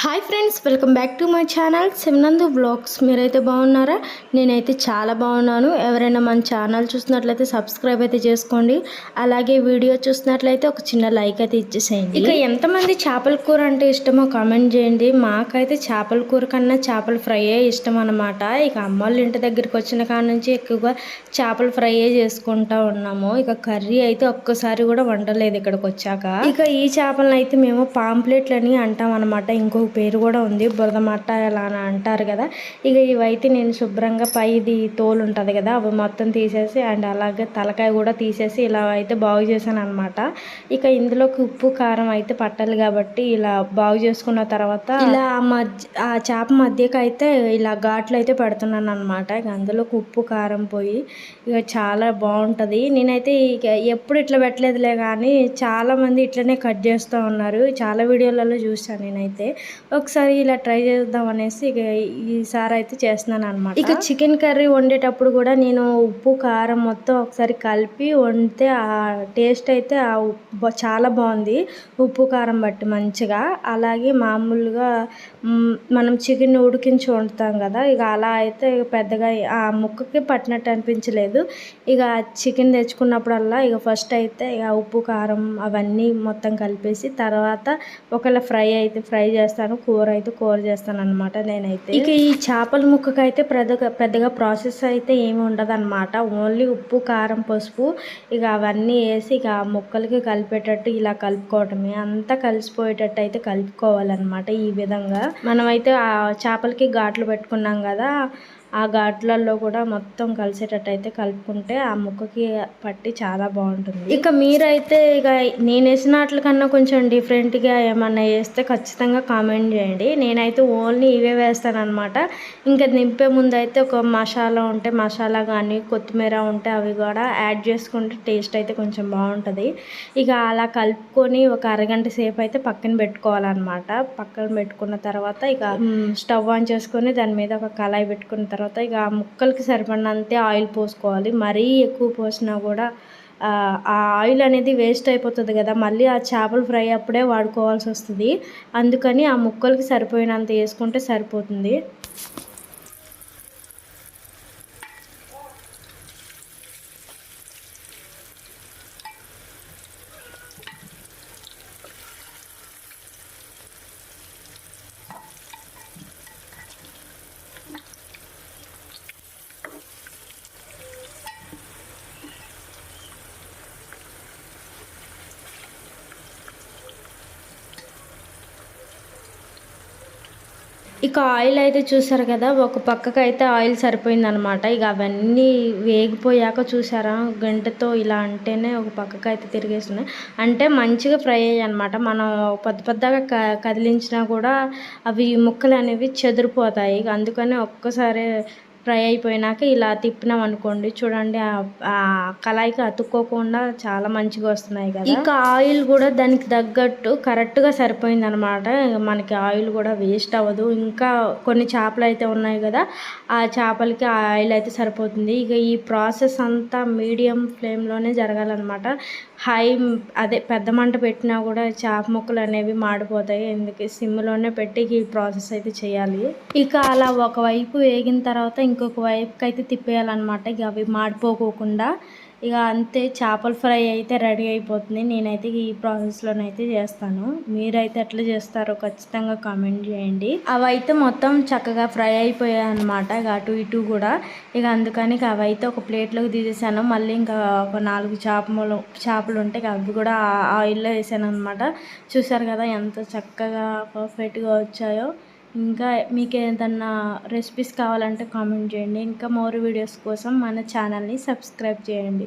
Hi friends welcome back to my channel Sivanandu blogs. మీరైతే బాగున్నారా? నేనైతే చాలా బాగున్నాను. ఎవరైనా మన ఛానల్ చూసినట్లయితే సబ్స్క్రైబ్ అయితే చేసుకోండి. అలాగే వీడియో చూసినట్లయితే ఒక చిన్న లైక్ అయితే ఇచ్చేసేయండి. ఇక ఎంతమంది చేపల కూర అంటే ఇష్టమో కామెంట్ చేయండి. మాకైతే చేపల కూర కన్నా చేపల ఫ్రైయే ఇష్టం అనమాట ఇక అమ్మ వాళ్ళ ఇంటి దగ్గరికి వచ్చిన కాడ నుంచి ఎక్కువగా చేపల ఫ్రైయే చేసుకుంటా ఉన్నాము. ఇక కర్రీ అయితే ఒక్కసారి కూడా వండలేదు ఇక్కడికి వచ్చాక. ఇక ఈ చేపలను అయితే మేము పాంప్లెట్లని అంటాం అనమాట ఇంకో పేరు కూడా ఉంది. బురద మట్ట అని అంటారు కదా. ఇక ఇవైతే నేను శుభ్రంగా పైది తోలు ఉంటుంది కదా అవి మొత్తం తీసేసి అండ్ అలాగే తలకాయ కూడా తీసేసి ఇలా అయితే బాగు చేశాను అనమాట ఇక ఇందులోకి ఉప్పు కారం అయితే పట్టాలి కాబట్టి ఇలా బాగు చేసుకున్న తర్వాత ఇలా ఆ మధ్య ఆ చేప మధ్యకి అయితే ఇలా ఘాట్లు అయితే పెడుతున్నాను అనమాట ఇక అందులోకి ఉప్పు కారం పోయి ఇక చాలా బాగుంటుంది. నేనైతే ఇక ఎప్పుడు ఇట్లా పెట్టలేదులే కానీ చాలామంది ఇట్లనే కట్ చేస్తూ ఉన్నారు. చాలా వీడియోలలో చూసాను నేనైతే. ఒకసారి ఇలా ట్రై చేద్దాం అనేసి ఇక ఈసారి అయితే చేస్తున్నాను అనమాట ఇక చికెన్ కర్రీ వండేటప్పుడు కూడా నేను ఉప్పు కారం మొత్తం ఒకసారి కలిపి వండితే ఆ టేస్ట్ అయితే ఆ ఉప్పు చాలా బాగుంది. ఉప్పు కారం బట్టి మంచిగా. అలాగే మామూలుగా మనం చికెన్ ఉడికించి వండుతాం కదా ఇక అలా అయితే పెద్దగా ఆ ముక్కకి పట్టినట్టు అనిపించలేదు. ఇక చికెన్ తెచ్చుకున్నప్పుడల్లా ఇక ఫస్ట్ అయితే ఇక ఉప్పు కారం అవన్నీ మొత్తం కలిపేసి తర్వాత ఒకవేళ ఫ్రై అయితే ఫ్రై చేస్తాను కూర అయితే కూర చేస్తాను అనమాట నేనైతే. ఇక ఈ చేపల ముక్కకు అయితే పెద్దగా పెద్దగా ప్రాసెస్ అయితే ఏమి ఉండదు అనమాట ఓన్లీ ఉప్పు కారం పసుపు ఇక అవన్నీ వేసి ఇక ముక్కలకి కలిపేటట్టు ఇలా కలుపుకోవటమే. అంతా కలిసిపోయేటట్టు అయితే కలుపుకోవాలన్నమాట ఈ విధంగా. మనమైతే ఆ చేపలకి ఘాట్లు పెట్టుకున్నాం కదా ఆ ఘాట్లలో కూడా మొత్తం కలిసేటట్టు అయితే కలుపుకుంటే ఆ ముక్కకి పట్టి చాలా బాగుంటుంది. ఇక మీరైతే ఇక నేను వేసిన వాటి కన్నా కొంచెం డిఫరెంట్గా ఏమన్నా వేస్తే ఖచ్చితంగా కామెంట్ చేయండి. నేనైతే ఓన్లీ ఇవే వేస్తాను అనమాట ఇంకా నింపే ముందు అయితే ఒక మసాలా ఉంటే మసాలా కానీ కొత్తిమీర ఉంటే అవి కూడా యాడ్ చేసుకుంటే టేస్ట్ అయితే కొంచెం బాగుంటుంది. ఇక అలా కలుపుకొని ఒక అరగంట సేపు అయితే పక్కన పెట్టుకోవాలన్నమాట. పక్కన పెట్టుకున్న తర్వాత ఇక స్టవ్ ఆన్ చేసుకొని దాని మీద ఒక కళాయి పెట్టుకున్న తర్వాత ఇక ఆ ముక్కలకి సరిపడినంతే ఆయిల్ పోసుకోవాలి. మరీ ఎక్కువ పోసినా కూడా ఆ ఆయిల్ అనేది వేస్ట్ అయిపోతుంది కదా. మళ్ళీ ఆ చేపలు ఫ్రై అప్పుడే వాడుకోవాల్సి వస్తుంది. అందుకని ఆ ముక్కలకి సరిపోయినంత వేసుకుంటే సరిపోతుంది. ఇక ఆయిల్ అయితే చూసారు కదా ఒక పక్కకు అయితే ఆయిల్ సరిపోయింది అనమాట ఇక అవన్నీ వేగిపోయాక చూసారా గంటతో ఇలా అంటేనే ఒక పక్కకు అయితే తిరిగేస్తున్నాయి. అంటే మంచిగా ఫ్రై అయ్యాయి అనమాట మనం పెద్ద పెద్దగా క కదిలించినా కూడా అవి ముక్కలు అనేవి చెదిరిపోతాయి. అందుకని ఒక్కసారి ఫ్రై అయిపోయినాక ఇలా తిప్పినాం అనుకోండి చూడండి ఆ కళాయికి అతుక్కోకుండా చాలా మంచిగా వస్తున్నాయి కదా. ఇక ఆయిల్ కూడా దానికి తగ్గట్టు కరెక్ట్గా సరిపోయింది అనమాట మనకి ఆయిల్ కూడా వేస్ట్ అవ్వదు. ఇంకా కొన్ని చేపలు అయితే ఉన్నాయి కదా ఆ చేపలకి ఆయిల్ అయితే సరిపోతుంది. ఇక ఈ ప్రాసెస్ అంతా మీడియం ఫ్లేమ్లోనే జరగాలన్నమాట. హై అదే పెద్ద మంట పెట్టినా కూడా చేప ముక్కలు అనేవి మాడిపోతాయి. ఎందుకు? సిమ్లోనే పెట్టి ఈ ప్రాసెస్ అయితే చేయాలి. ఇక అలా ఒకవైపు వేగిన తర్వాత ఇంకొక వైపుకి అయితే తిప్పేయాలన్నమాట. ఇక అవి మాడిపోకోకుండా ఇక అంతే చేపల ఫ్రై అయితే రెడీ అయిపోతుంది. నేనైతే ఈ ప్రాసెస్లోనైతే చేస్తాను. మీరైతే ఎట్లా చేస్తారో ఖచ్చితంగా కామెంట్ చేయండి. అవి అయితే మొత్తం చక్కగా ఫ్రై అయిపోయాయి అనమాట ఇక అటు ఇటు కూడా. ఇక అందుకని అవైతే ఒక ప్లేట్లోకి తీసేసాను. మళ్ళీ ఇంకా ఒక నాలుగు చేపలు చేపలు ఉంటే అవి కూడా ఆయిల్లో వేసాను అనమాట చూసారు కదా ఎంత చక్కగా పర్ఫెక్ట్గా వచ్చాయో. ఇంకా మీకు ఏదన్నా రెసిపీస్ కావాలంటే కామెంట్ చేయండి. ఇంకా మోర్ వీడియోస్ కోసం మన ఛానల్ని సబ్స్క్రైబ్ చేయండి.